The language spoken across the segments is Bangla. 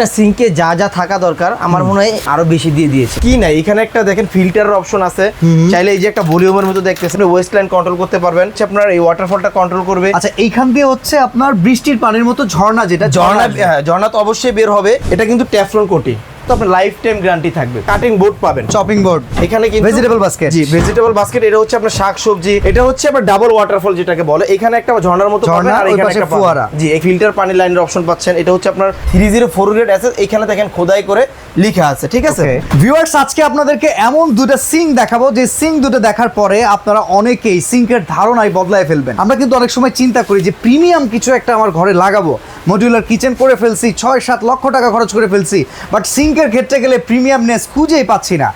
একটা সিঙ্কে যা যা থাকা দরকার আমার মনে হয় আরও বেশি দিয়ে দিয়েছে। কি নাই এখানে একটা দেখেন ফিল্টারের অপশন আছে। চাইলে এই যে একটা ভলিউমের মতো দেখতেছেন ওয়েস্ট লাইন কন্ট্রোল করতে পারবেন। আপনার এই ওয়াটারফলটা কন্ট্রোল করবে। আচ্ছা এইখান দিয়ে হচ্ছে আপনার বৃষ্টির পানির মতো ঝর্ণা যেটা ঝর্ণা হ্যাঁ, ঝর্ণা তো অবশ্যই বের হবে। এটা কিন্তু ট্যাফলন কোটি তো আপনার লাইফ টাইম গ্যারান্টি থাকবে। কাটিং বোর্ড পাবেন। চপিং বোর্ড এখানে কিন্তু Vegetable basket। জি ভেজিটেবল বাস্কেট এটা হচ্ছে আপনার শাক সবজি এটা হচ্ছে আপনার ডাবল ওয়াটারফল যেটাকে বলে। এখানে একটা ঝর্ণার মতো পাবেন আর এখানে একটা ফোয়ারা। জি এই ফিল্টার পানি লাইনের অপশন পাচ্ছেন। এটা হচ্ছে আপনার 304 গ্রেড অ্যাসেস এখানে দেখেন খোদাই করে লেখা আছে ঠিক আছে? ভিউয়ার্স আজকে আপনাদেরকে এমন দুটো সিঙ্ক দেখাবো। যে সিঙ্ক দুটো দেখার পরে আপনারা অনেকেই সিঙ্কের ধারণায় বদলায় ফেলবেন। আমরা কিন্তু অনেক সময় চিন্তা করি যে প্রিমিয়াম কিছু একটা আমার ঘরে লাগাবো। মডিউলার কিচেন করে ফেলছি ছয় সাত লক্ষ টাকা খরচ করে ফেলছি বাট সিঙ্কের ক্ষেত্রে গেলে প্রিমিয়ামনেস খুঁজেই পাচ্ছি না।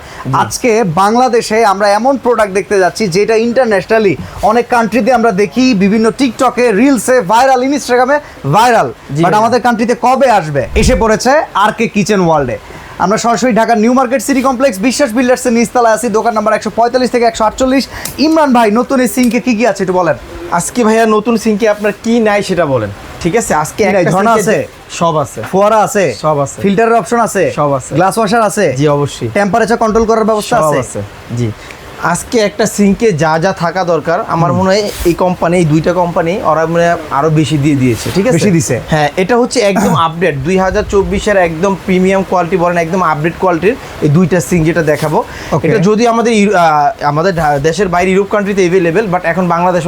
আজকে বাংলাদেশে আমরা এমন প্রোডাক্ট দেখতে যাচ্ছি যেটা ইন্টারন্যাশনালি অনেক কান্ট্রিতে আমরা দেখি বিভিন্ন টিকটকে রিলসে ভাইরাল ইনস্টাগ্রামে ভাইরাল বাট আমাদের কান্ট্রিতে কবে আসবে? এসে পড়েছে আর কে কিচেন ওয়ার্ল্ডে আমরা সরাসরি ঢাকার new Market City Complex Biswas বিল্ডার্সের নিচতলায় আছি দোকান নাম্বার একশো পঁয়তাল্লিশ থেকে একশো আটচল্লিশ। ইমরান ভাই নতুন এই সিঙ্কে কি কি আছে একটু বলেন? আজকে ভাইয়া নতুন সিঙ্কে আপনার কি নাই সেটা বলেন। ঠিক আছে? আজকে একটা ঝর্ণা আছে? সব আছে। ফোয়ারা আছে? সব আছে। ফিল্টারের অপশন আছে? সব আছে। গ্লাস ওয়াশার আছে? জি অবশ্যই। টেম্পারেচার কন্ট্রোল করার ব্যবস্থা সব আছে? আছে। জি। আজকে একটা সিঙ্কে যা যা থাকা দরকার আমার মনে হয় এই কোম্পানি এই দুইটা কোম্পানি ওরা মানে আরও বেশি দিয়ে দিয়েছে ঠিক আছে? বেশি দিছে? হ্যাঁ এটা হচ্ছে একদম আপডেট দুই হাজার চব্বিশের একদম প্রিমিয়াম কোয়ালিটি বলেন একদম আপডেট কোয়ালিটির এই দুইটা সিঙ্ক যেটা দেখাবো। এটা যদি আমাদের আমাদের দেশের বাইরে ইউরোপ কান্ট্রিতে এভেলেবেল বাট এখন বাংলাদেশ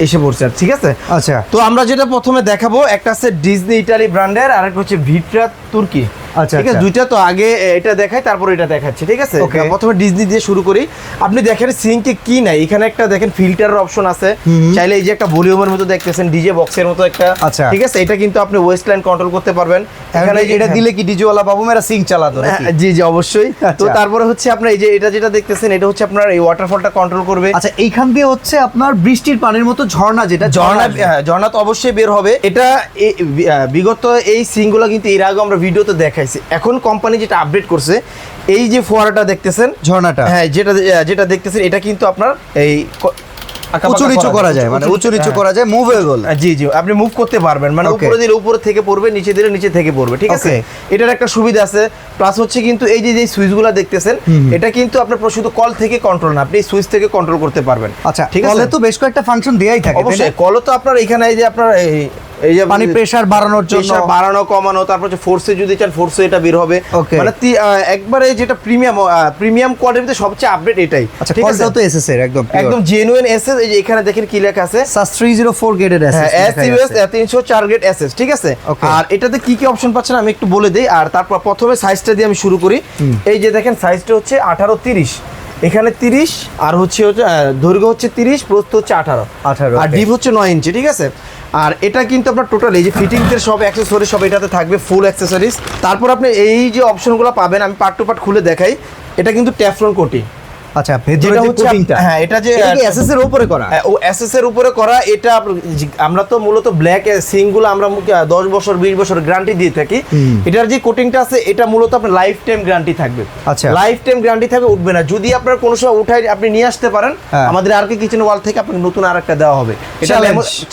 এসে পড়ছে আর ঠিক আছে? আচ্ছা। তো আমরা যেটা প্রথমে দেখাবো একটা আছে ডিজনি ইটালি ব্র্যান্ডের আর একটা হচ্ছে ভিটরা তুর্কি আচ্ছা, ঠিক আছে আচ্ছা। দুইটা তো আগে এটা দেখাই তারপর এটা দেখাচ্ছি ঠিক আছে? প্রথমে ডিজনি দিয়ে শুরু করি। আপনি দেখেন সিঙ্কে কি নাই? এখানে একটা দেখেন ফিল্টারের অপশন আছে। চাইলে এই যে একটা ভলিউমের মতো দেখতেছেন ডিজে বক্সের মতো একটা। আচ্ছা। ঠিক আছে? এটা কিন্তু আপনি ওয়েস্ট লাইন কন্ট্রোল করতে পারবেন। এখানে এটা দিলে কি ডিজিওয়ালা বাবু মেরা সিঙ্ক চালাতো হ্যাঁ, জি জি অবশ্যই। তো আচ্ছা। তারপরে হচ্ছে আপনার এই যে এটা যেটা দেখতেছেন এটা হচ্ছে আপনার এই ওয়াটারফলটা কন্ট্রোল করবে। আচ্ছা এইখান দিয়ে হচ্ছে আপনার বৃষ্টির পানির মতো ঝর্ণা যেটা ঝর্ণা হ্যাঁ, ঝর্ণা তো অবশ্যই বের হবে। এটা বিগত এই সিনগুলো কিন্তু এর আগে আমরা ভিডিওতে দেখাইছি। এখন কোম্পানি যেটা আপডেট করছে এই যে ফোয়ারাটা দেখতেছেন ঝর্ণাটা। হ্যাঁ যেটা যেটা দেখতেছেন এটা কিন্তু আপনার এই উঁচু নিচু করা যায় মানে উঁচু- উঁচু নিচু হ্যাঁ। করা যায় মুভেবল জি জি আপনি মুভ করতে পারবেন মানে উপরে দিলে উপরে থেকে পড়বে নিচে দিলে নিচে থেকে পড়বে ঠিক আছে? এটার একটা সুবিধা আছে প্লাস হচ্ছে কিন্তু এই যে যে সুইচগুলো দেখতেছেন এটা কিন্তু আপনার শুধু কল থেকে কন্ট্রোল না আপনি সুইচ থেকে কন্ট্রোল করতে পারবেন আচ্ছা ঠিক আছে? কলে তো বেশ কয়েকটা ফাংশন দেয়াই থাকে অবশ্যই কলও তো আপনার এখানে এই যে আপনার এই যে পানি প্রেসার বাড়ানোর জন্য। প্রেসার বাড়ানো কমানো তারপর হচ্ছে ফোর্সে যদি চান ফোর্সে এটা বের হবে। মানে একবারে যেটা প্রিমিয়াম প্রিমিয়াম কোয়ালিটিতে সবচেয়ে আপডেট এটাই। আচ্ছা ঠিক আছে? কলটাও তো এসএস এর একদম একদম জেনুইন এসএস এই যে এখানে দেখেন কি লেখা আছে? সাস 304 গ্রেডের এসএস এসইউএস তিনশো চার গ্রেড এসএস ঠিক আছে? আর এটাতে কি কি অপশন পাচ্ছেন আমি একটু বলে দিই। আর তারপর প্রথমে সাইজটা দিয়ে আমি শুরু করি। এই যে দেখেন সাইজটা হচ্ছে আঠারো তিরিশ। এখানে তিরিশ আর হচ্ছে দৈর্ঘ্য হচ্ছে তিরিশ প্রস্থ হচ্ছে আঠারো। 18, আর ডিপ হচ্ছে নয় ইঞ্চি ঠিক আছে? আর এটা কিন্তু আপনার টোটাল এই যে ফিটিংসের সব অ্যাক্সেসরিজ সব এটাতে থাকবে ফুল অ্যাক্সেসরিজ তারপর আপনি এই যে অপশনগুলো পাবেন আমি পার্ট টু পার্ট খুলে দেখাই। এটা কিন্তু ট্যাফলন কোটি আচ্ছা যেটা হচ্ছে হ্যাঁ এটা যে এসএস এর উপরে করা? হ্যাঁ, ও এসএস এর উপরে করা এটা আমরা তো মূলত ব্ল্যাক সিংগুলো আমরা মুখে দশ বছর বিশ বছর গ্যারান্টি দিয়ে থাকি। এটার যে কোটিংটা আছে এটা মূলত আপনার লাইফ টাইম গ্যারান্টি থাকবে। আচ্ছা। লাইফ টাইম গ্যারান্টি থাকবে উঠবে না। যদি আপনার কোনো সময় উঠাই আপনি নিয়ে আসতে পারেন হ্যাঁ। আমাদের আর কি কিচেন ওয়াল থেকে আপনাকে নতুন আর একটা দেওয়া হবে। এটা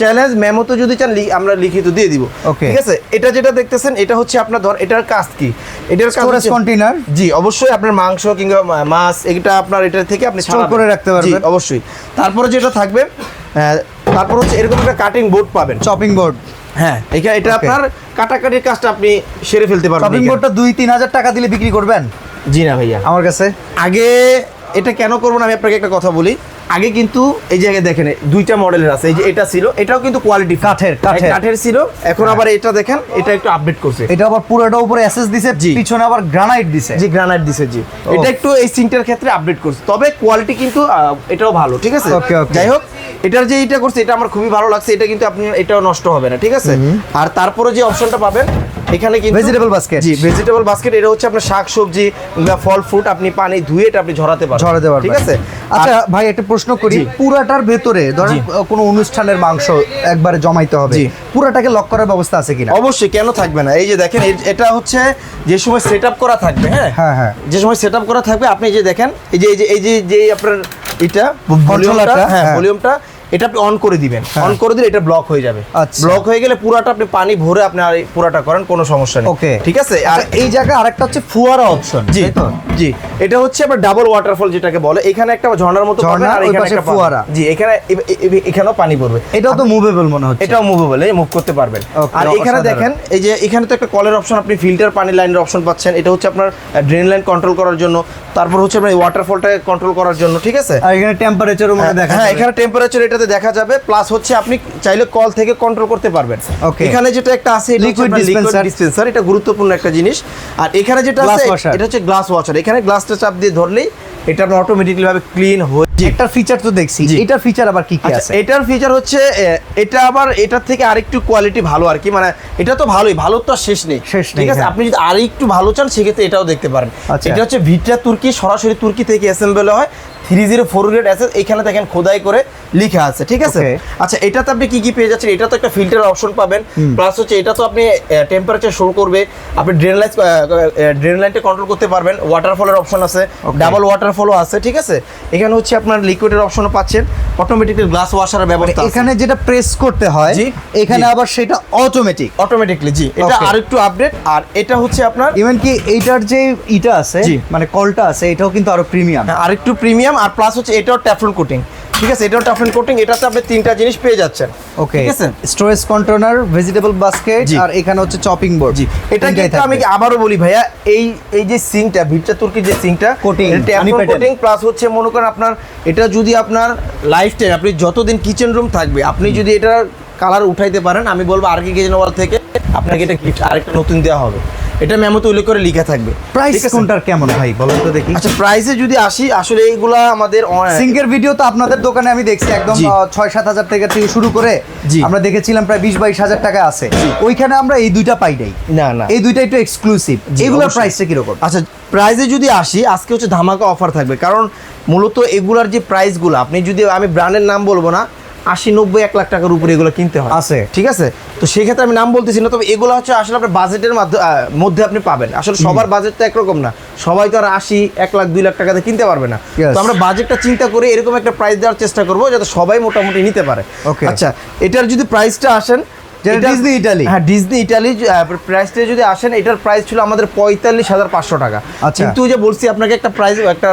চ্যালেঞ্জ মেমো তো যদি চান আমরা লিখিত দিয়ে দিব. ঠিক আছে? এটা যেটা দেখতেছেন এটা হচ্ছে আপনার ধর এটার কাজ কি? এটার কাজ কন্টেইনার জি অবশ্যই আপনার মাংস কিংবা মাছ এটা আপনার এটা থেকে আপনি স্টোর করে রাখতে পারবেন। অবশ্যই। তারপরে যেটা থাকবে তারপর হচ্ছে এরকম একটা কাটিং বোর্ড পাবেন। চপিং বোর্ড হ্যাঁ এটা এটা. আপনার কাটাকাটির কাজটা আপনি সেরে ফেলতে পারবেন চপিং বোর্ডটা দুই তিন হাজার টাকা দিলে বিক্রি করবেন? জি না ভাইয়া। আমার কাছে। আগে এটা কেন করব না আমি আপনাকে একটা কথা বলি। আগে কিন্তু এই জায়গায় দেখেন দুইটা মডেলের আছে। এই যে এটা ছিল এটাও কিন্তু কোয়ালিটি কাঠের, কাঠের। কাঠের ছিল এখন আবার এটা দেখেন এটা একটু আপডেট করছে। এটা আবার পুরোটা উপরে এসএস দিছে জি। পিছনে আবার গ্রানাইট দিছে। জি গ্রানাইট দিছে জি। এটা একটু এই সিঙ্কটার ক্ষেত্রে আপডেট করছে। তবে কোয়ালিটি কিন্তু এটাও ভালো ঠিক আছে. যাই হোক এটার যে এটা করছে এটা আমার খুবই ভালো লাগছে। এটা কিন্তু আপনি এটাও নষ্ট হবে না ঠিক আছে? আর তারপরে যে অপশনটা পাবেন এখানে কিন্তু Vegetable basket। জি ভেজিটেবল বাস্কেট এটা হচ্ছে আপনার শাক সবজি কিংবা ফল ফ্রুট আপনি পানি ধুয়ে এটা আপনি ঝরাতে পারবেন। ঝরাতে পারবেন। ঠিক আছে? আচ্ছা ভাই একটা প্রশ্ন করি। পুরাটার ভেতরে ধরেন কোনো অনুষ্ঠানের মাংস একবারে জমাইতে হবে জি। পুরাটাকে লক করার ব্যবস্থা আছে কিনা? অবশ্যই কেন থাকবে না? এই যে দেখেন এটা হচ্ছে যে সময় সেট করা থাকবে হ্যাঁ? হ্যাঁ, হ্যাঁ। যে সময় সেট করা থাকবে আপনি এই যে দেখেন এই যে এই যে এই যে আপনার এটা ভলিউমটা হ্যাঁ হ্যাঁ। ভলিউমটা এটা আপনি অন করে দিবেন। হ্যাঁ। অন করে দিলে এটা ব্লক হয়ে যাবে। আচ্ছা। ব্লক হয়ে গেলে পুরাটা আপনি পানি ভরে আপনি আর পুরাটা করেন কোনো সমস্যা নেই। ওকে ঠিক আছে? আর আর এই জায়গায় আরেকটা হচ্ছে ফুয়ারা অপশন জি। জি। এটা হচ্ছে আবার ডাবল ওয়াটারফল যেটাকে বলে। এখানে একটা ঝর্ণার মতো পাবেন ঝর্ণা, আর এখানে একটা ফোয়ারা। জি এখানে এখানেও পানি পড়বে। এটাও তো মুভেবল মনে হচ্ছে। এটাও মুভেবল এই মুভ করতে পারবেন। আর এখানে দেখেন এই যে এখানে তো একটা কলের অপশন আপনি ফিল্টার পানি লাইনের অপশন পাচ্ছেন। এটা হচ্ছে আপনার ড্রেন লাইন কন্ট্রোল করার জন্য। তারপর হচ্ছে আপনার ওয়াটারফলটাকে কন্ট্রোল করার জন্য ঠিক আছে? আর এখানে টেম্পারেচারও মানে দেখা হ্যাঁ এখানে টেম্পারেচার এটাতে দেখা যাবে। প্লাস হচ্ছে আপনি চাইলে কল থেকে কন্ট্রোল করতে পারবেন. এখানে যেটা একটা আছে লিকুইড। ডিসপেন্সার এটা গুরুত্বপূর্ণ একটা জিনিস। আর এখানে যেটা আছে এটা হচ্ছে গ্লাস ওয়াশার এখানে গ্লাসটা চাপ দিয়ে ধরলেই এটা আপনার অটোমেটিকলিভাবে ক্লিন হয়ে একটার ফিচার তো দেখছি। এটার ফিচার আবার কি কি আচ্ছা আছে? এটার ফিচার হচ্ছে এটা আবার এটার থেকে আরেকটু কোয়ালিটি ভালো আর কি মানে এটা তো ভালোই ভালো তো শেষ নেই। শেষ ঠিক আছে? হ্যাঁ। আপনি যদি আরেকটু ভালো চান সেক্ষেত্রে এটাও দেখতে পারেন। আচ্ছা। এটা হচ্ছে ভিট্রা তুর্কি সরাসরি তুর্কি থেকে অ্যাসেম্বল হয়। Three zero four grade SS এখানে দেখেন খোদাই করে লেখা আছে ঠিক আছে. আচ্ছা এটাতে আপনি কি কি পেয়ে যাচ্ছেন? এটা তো একটা ফিল্টার অপশন পাবেন। প্লাস হচ্ছে এটা তো আপনি টেম্পারেচার শো করবে। আপনি ড্রেন লাইন ড্রেন লাইনটা কন্ট্রোল করতে পারবেন। ওয়াটারফলের অপশন আছে. ডাবল ওয়াটারফলও আছে ঠিক আছে? এখানে হচ্ছে আপনার লিকুইডের অপশনও পাচ্ছেন অটোমেটিক্যালি গ্লাস ওয়াশারের ব্যবস্থা এখানে যেটা প্রেস করতে হয় জি, এখানে আবার সেটা অটোমেটিক অটোমেটিকলি জি। এটা. আরেকটু আপডেট আর এটা হচ্ছে আপনার ইভেন কি এইটার যে ইটা আছে। মানে কলটা আছে এটাও কিন্তু আরও প্রিমিয়াম আরেকটু প্রিমিয়াম আর প্লাস হচ্ছে এটাও টেফলন কোটিং ঠিক আছে এটাও ট্যাফলন কোটিং এটাতে আপনি তিনটা জিনিস পেয়ে যাচ্ছেন। ওকে ঠিক আছে? স্টোরেজ কন্টেনার ভেজিটেবল বাস্কেট আর এখানে হচ্ছে চপিং বোর্ড জি। এটা কিন্তু আমি আবারও বলি ভাইয়া এই এই যে সিঙ্কটা ভিটটা তুর্কির যে সিঙ্কটা honey pattern। কোটিং প্লাস হচ্ছে মনে করেন আপনার এটা যদি আপনার লাইফ টাইম আপনি যতদিন কিচেন রুম থাকবে আপনি যদি এটা কালার উঠাইতে পারেন আমি বলব আর কি কিচেন ওয়াল থেকে আপনাকে এটা gift আরেকটা নতুন দেওয়া হবে। এটা মেমোতে উল্লেখ করে লেখা থাকবে। প্রাইস কোনটার কেমন ভাই? বলেন তো দেখি। আচ্ছা প্রাইসে যদি আসি আসলে এইগুলা আমাদের সিঙ্কের ভিডিও তো আপনাদের দোকানে আমি দেখছি একদম ছয় সাত হাজার টাকা থেকে শুরু করে আমরা দেখেছিলাম প্রায় বিশ বাইশ হাজার টাকা আছে। ওইখানে আমরা এই দুইটা পাই নাই। না না। এই দুইটা একটু এক্সক্লুসিভ এগুলোর। প্রাইসটা কীরকম? আচ্ছা প্রাইসে যদি আসি আজকে হচ্ছে ধামাকা অফার থাকবে। কারণ মূলত এগুলার যে প্রাইসগুলো আপনি যদি আমি ব্র্যান্ডের নাম বলব না আশি নব্বই এক লাখ টাকার উপরে এগুলো কিনতে হয় আছে। ঠিক আছে তো সেক্ষেত্রে আমি নাম বলতেছি না তবে এগুলো হচ্ছে আসলে আপনার বাজেটের মধ্যে আপনি পাবেন আসলে সবার বাজেট তো একরকম না সবাই তো আর আশি এক লাখ দুই লাখ টাকাতে কিনতে পারবে না. তো আমরা বাজেটটা চিন্তা করে এরকম একটা প্রাইস দেওয়ার চেষ্টা করব যাতে সবাই মোটামুটি নিতে পারে Okay. আচ্ছা এটার যদি প্রাইসটা আসেন Disney Italy। হ্যাঁ ডিজনি ইটালি প্রাইসটা যদি আসেন এটার প্রাইস ছিল আমাদের পঁয়তাল্লিশ হাজার পাঁচশো টাকা আচ্ছা। কিন্তু যে বলছি আপনাকে একটা প্রাইস একটা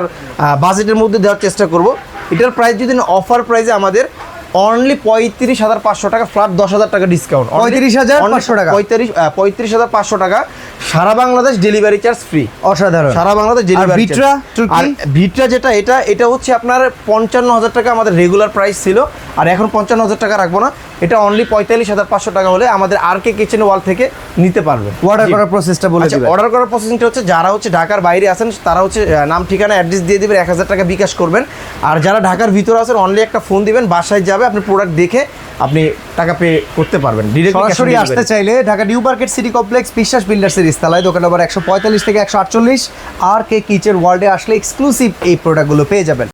বাজেটের মধ্যে দেওয়ার চেষ্টা করব এটার প্রাইস যদি অফার প্রাইসে আমাদের অনলি পঁয়ত্রিশ হাজার পাঁচশো টাকা ফ্ল্যাট দশ হাজার টাকা ডিসকাউন্ট 35,500 টাকা? পঁয়ত্রিশ পঁয়ত্রিশ হাজার পাঁচশো টাকা সারা বাংলাদেশ ডেলিভারি চার্জ ফ্রি অসাধারণ। সারা বাংলাদেশ ডেলিভারি ভিটরা ভিটরা আর ভিট্রা যেটা এটা এটা হচ্ছে আপনার পঞ্চান্ন হাজার টাকা আমাদের রেগুলার প্রাইস ছিল। আর এখন পঞ্চান্ন হাজার টাকা রাখব না। এটা অনলি পঁয়তাল্লিশ হাজার পাঁচশো টাকা হলে আমাদের আর কে কিচেন ওয়াল থেকে নিতে পারবেন অর্ডার করার প্রসেসটা বলে আচ্ছা অর্ডার করার প্রসেসিংটা হচ্ছে যারা হচ্ছে ঢাকার বাইরে আছেন তারা হচ্ছে নাম ঠিকানা অ্যাড্রেস দিয়ে দিবেন এক হাজার টাকা বিকাশ করবেন। আর যারা ঢাকার ভিতরে আছেন অনলি একটা ফোন দিবেন বাসায় যাবে আপনি প্রোডাক্ট দেখে আপনি টাকা পে করতে পারবেন। সরাসরি আসতে চাইলে Dhaka New Market City Complex Biswas বিল্ডার্সের ইস্তালায় দোকান নম্বর একশো পঁয়তাল্লিশ থেকে একশো আটচল্লিশ। আর কে কিচেন ওয়ার্ল্ডে আসলে এক্সক্লুসিভ এই প্রোডাক্টগুলো পেয়ে যাবেন।